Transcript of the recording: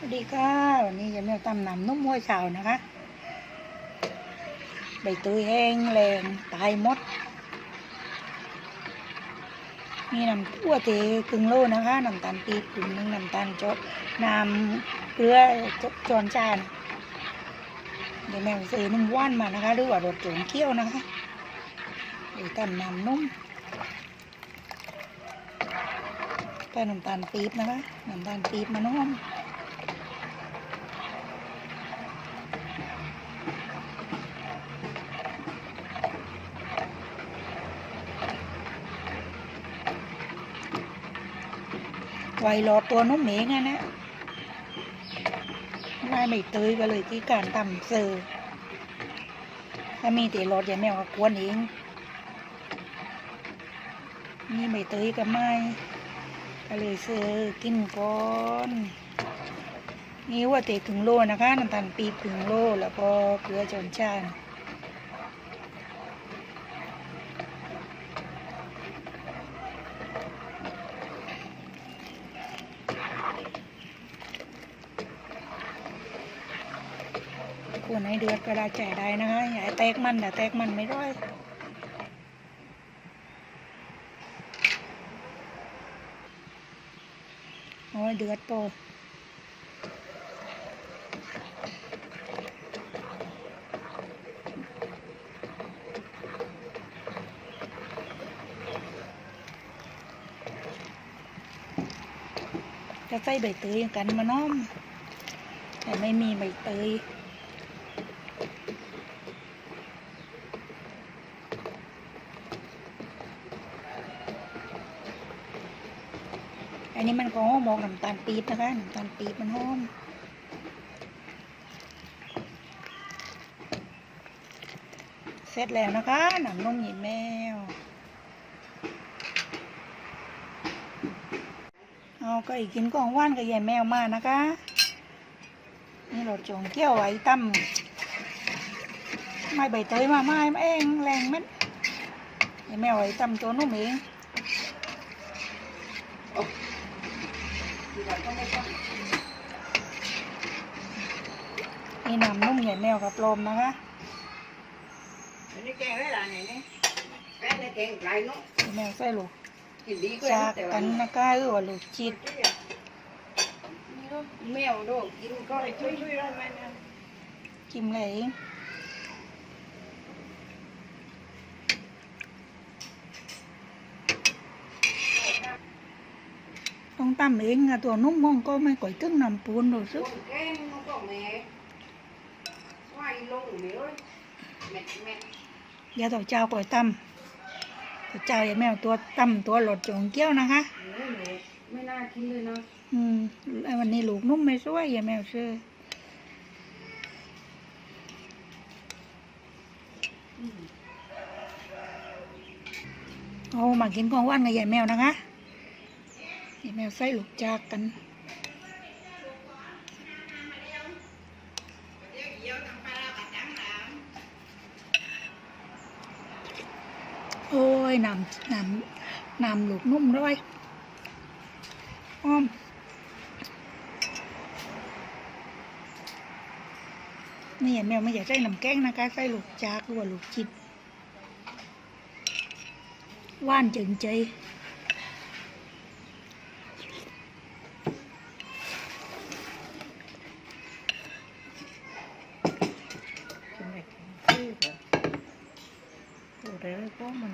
สวัสดีค่ะวันนี้จะมาตำน้ำนุ่มมวเฉานะคะใบเตยแห้งแรงตายมด มีน้ำทั่วเตครึ่งโลนะคะน้ำตาลปี๊บครึ่งนึงน้ำตาลโจน้ำเกลือจอนจานเดี๋ยวแมวซื้อนุ่มว่านมานะคะหรือว่ารสโจงเคี้ยวนะคะเดี๋ยวตำน้ำนุ่มใส่น้ำตาลปี๊บนะคะน้ำตาลปี๊บมันหอม ไวรอตัวนุ่มเองอะนะนายไม่เตยก็เลยที่การทำเซอร์ถ้ามีแต่รถอย่าแมวก็กวนเองนี่ไม่เตยก็ไม่ก็เลยเซอร์กินก่อน นี่ว่าเตะถึงโลนะคะน้ำตาลปีบถึงโลแล้วก็เกลือจอนจานควรให้เดือดก็ได้ใจได้นะคะอย่าแตกมันแต่แตกมันไม่ได้โอ้ยเดือดโป จะใส่ใบเตยกันมาน้อม แต่ไม่มีใบเตยอันนี้มันก็หอมออกน้ำตาลปี๊บนะคะน้ำตาลปี๊บมันหอมเสร็จแล้วนะคะหนังนมหยิบแมว เอา ก็อีกกินกองว่านกับยายแมวมานะคะ นี่เราจงเที่ยวไว้ตั้มไม่ใบเตยมาไม่มาเองแรงเม็ดยายแมวไว้ตั้มตัวนุ่มเองนี่น้ำนุ่มใหญ่แมวกับลมนะคะอันนี้แกงไว้หลานไหนเนี่ยแกงในแกงไรเนาะใหญ่แมวใส่ลูกกินดีก็ จากแต่กัว่านนะคะหรือว่าลูกจิตแมวโดกินก็ช่วยช่วยได้ไหมเนี่ยกิมเลยเองต้องตั้มเองอะตัวนุ่มมองก็ไม่ก่อยตึ้งน้ำปูนหรอกซึต้นแกงมันก็แม่ไหวลงเดี๋ยวแม่แม่อย่าต่อเจ้าก่อยตั้มต่อ เจ้าอย่าแมวตัวตั้มตัวหลดจงเกี้ยวนะคะ ไม่น่ากินเลยนะอืมวันนี้ลูกนุ่มไม่สวยอย่าแมวเชื่อเอามากินของว่านกับยายแมวนะคะยายแมวใส่ลูกจากกัน ยน้ำน้ำน้ำลูกนุ่มด้วยอ้อมนี่แมวไม่อยากใส่น้ำแกงนะคะใส่ลูกจากหรือว่าลูกจิตว่านจึงใจ โอ้แต่ก็มัน